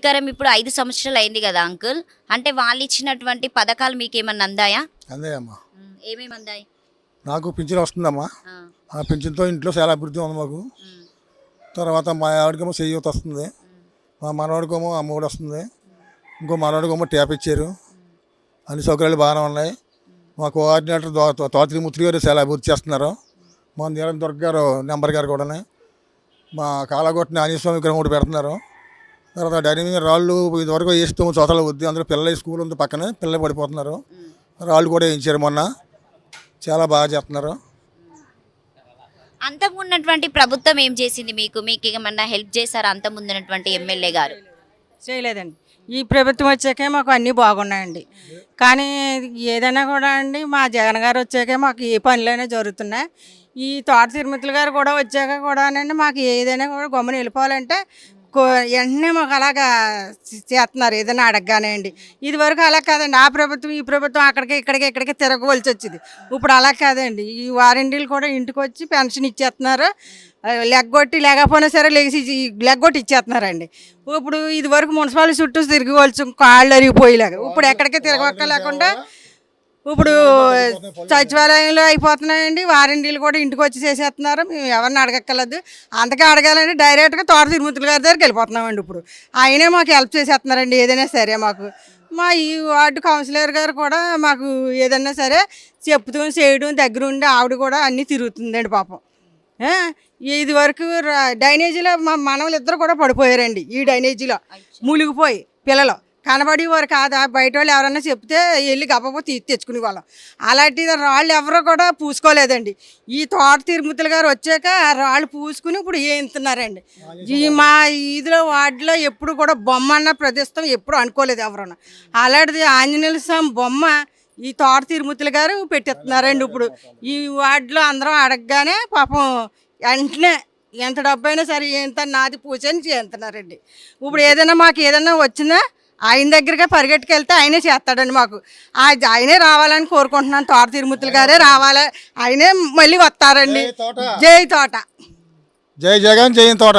అధికారం ఇప్పుడు ఐదు సంవత్సరాలు అయింది కదా అంకుల్? అంటే వాళ్ళు ఇచ్చినటువంటి పథకాలు మీకు ఏమన్నా అందాయా? అందే అమ్మా ఉమ్, ఏమేమి అందాయి? నాకు పింఛన్ వస్తుందమ్మా. ఆ, పింఛన్తో ఇంట్లో చాలా అభివృద్ధి ఉంది మాకు. తర్వాత మా ఆవిడకేమో చెయ్యూత వస్తుంది. మా మనవాడికేమో అమ్మఒడి వస్తుంది. ఇంకో మనవాడికేమో ట్యాప్ ఇచ్చారు. అన్ని సౌకర్యాలు బాగానే ఉన్నాయి. మా కోఆర్డినేటర్ దో- తో- తోటరి ముత్రి గారు చాలా అభివృద్ధి చేస్తున్నారు. మా నీలం దుర్గ గారు నెంబర్ గారు కూడా మా కాలగొట్టిన ఆంజనేయస్వామి విగ్రహం కూడా పెడుతున్నారు. తర్వాత డైరీ మీద రాళ్ళు ఇదివరకు వేసి తొమ్మిది చోతల వద్దు అందులో పిల్లల స్కూల్ ఉంది పక్కనే పిల్లలు పడిపోతున్నారు. రాళ్ళు కూడా వేయించారు మొన్న. చాలా బాగా చేస్తున్నారు. అంతకు ఉన్నటువంటి ప్రభుత్వం ఏం చేసింది మీకు? మీకు ఏమన్నా హెల్ప్ చేశారా అంత ముందున్నటువంటి ఎమ్మెల్యే గారు? చేయలేదండి. ఈ ప్రభుత్వం వచ్చాకే మాకు అన్నీ బాగున్నాయండి. కానీ ఏదైనా కూడా అండి మా జగన్ గారు వచ్చాకే మాకు ఏ పనులైనా జరుగుతున్నాయి. ఈ తోట తిరుమతులు గారు కూడా వచ్చాక కూడానండి మాకు ఏదైనా కూడా గమ్మున వెళ్ళిపోవాలంటే వెంటనే మాకు అలాగా చేస్తున్నారు ఏదైనా అడగగానే అండి ఇది వరకు అలా కాదండి. ఆ ప్రభుత్వం ఈ ప్రభుత్వం అక్కడికి ఇక్కడికి ఇక్కడికి తిరగవలసి వచ్చింది. ఇప్పుడు అలా కాదండి. ఈ వారంటీలు కూడా ఇంటికి వచ్చి పెన్షన్ ఇచ్చేస్తున్నారు. లెగ్గొట్టి లేకపోయినా సరే లేచి లెగ్గొట్టి ఇచ్చేస్తున్నారండి. ఇప్పుడు ఇది వరకు మున్సిపాలిటీ చుట్టూ తిరగవలసి కాళ్ళు అరిగిపోయేలాగా. ఇప్పుడు ఎక్కడికి తిరగక్క లేకుండా ఇప్పుడు సచివాలయంలో అయిపోతున్నాయండి. వారంటీలు కూడా ఇంటికి వచ్చి చేసేస్తున్నారు. మేము ఎవరిని అడగక్కర్లేదు. అంతకే అడగాలండి. డైరెక్ట్గా తోట తిరుమతులు గారి దగ్గరికి వెళ్ళిపోతున్నామండి ఇప్పుడు. ఆయనే మాకు హెల్ప్ చేసేస్తున్నారండి ఏదైనా సరే మాకు. మా ఈ వార్డు కౌన్సిలర్ గారు కూడా మాకు ఏదైనా సరే చెప్తూ చేయడం దగ్గరుండి ఆవిడ కూడా అన్నీ తిరుగుతుందండి పాపం. ఇది వరకు డ్రైనేజీలో మా మనవలు ఇద్దరు కూడా పడిపోయారండి ఈ డ్రైనేజీలో. మూలిగిపోయి పిల్లలు. కనబడి వారు కాదా. బయట వాళ్ళు ఎవరన్నా చెప్తే వెళ్ళి గబగబా తీ తెచ్చుకునే వాళ్ళం. అలాంటి రాళ్ళు ఎవరో కూడా పూసుకోలేదండి. ఈ తోట తిరుమతులు గారు వచ్చాక రాళ్ళు పూసుకుని ఇప్పుడు ఏంతున్నారండి ఈ మా ఇదిలో వాటిలో ఎప్పుడు కూడా బొమ్మ అన్న ప్రదేశం ఎప్పుడు అనుకోలేదు ఎవరన్నా. అలాంటిది ఆంజనేయ స్వామి బొమ్మ ఈ తోట తిరుమతులు గారు పెట్టిస్తున్నారండి ఇప్పుడు. ఈ వార్డులో అందరం అడగగానే పాపం వెంటనే ఎంత డబ్బైనా సరే ఎంత నాది పూజ అని చేస్తున్నారండి. ఇప్పుడు ఏదైనా మాకు ఏదైనా వచ్చినా ఆయన దగ్గరగా పరిగెట్టుకెళ్తే ఆయనే చేస్తాడండి మాకు. ఆయనే రావాలని కోరుకుంటున్నాను తోట తిరుమతులు గారే రావాలి. ఆయనే మళ్ళీ వస్తారండి. జై తోట. జై తోట. జై జగన్ జై తోట.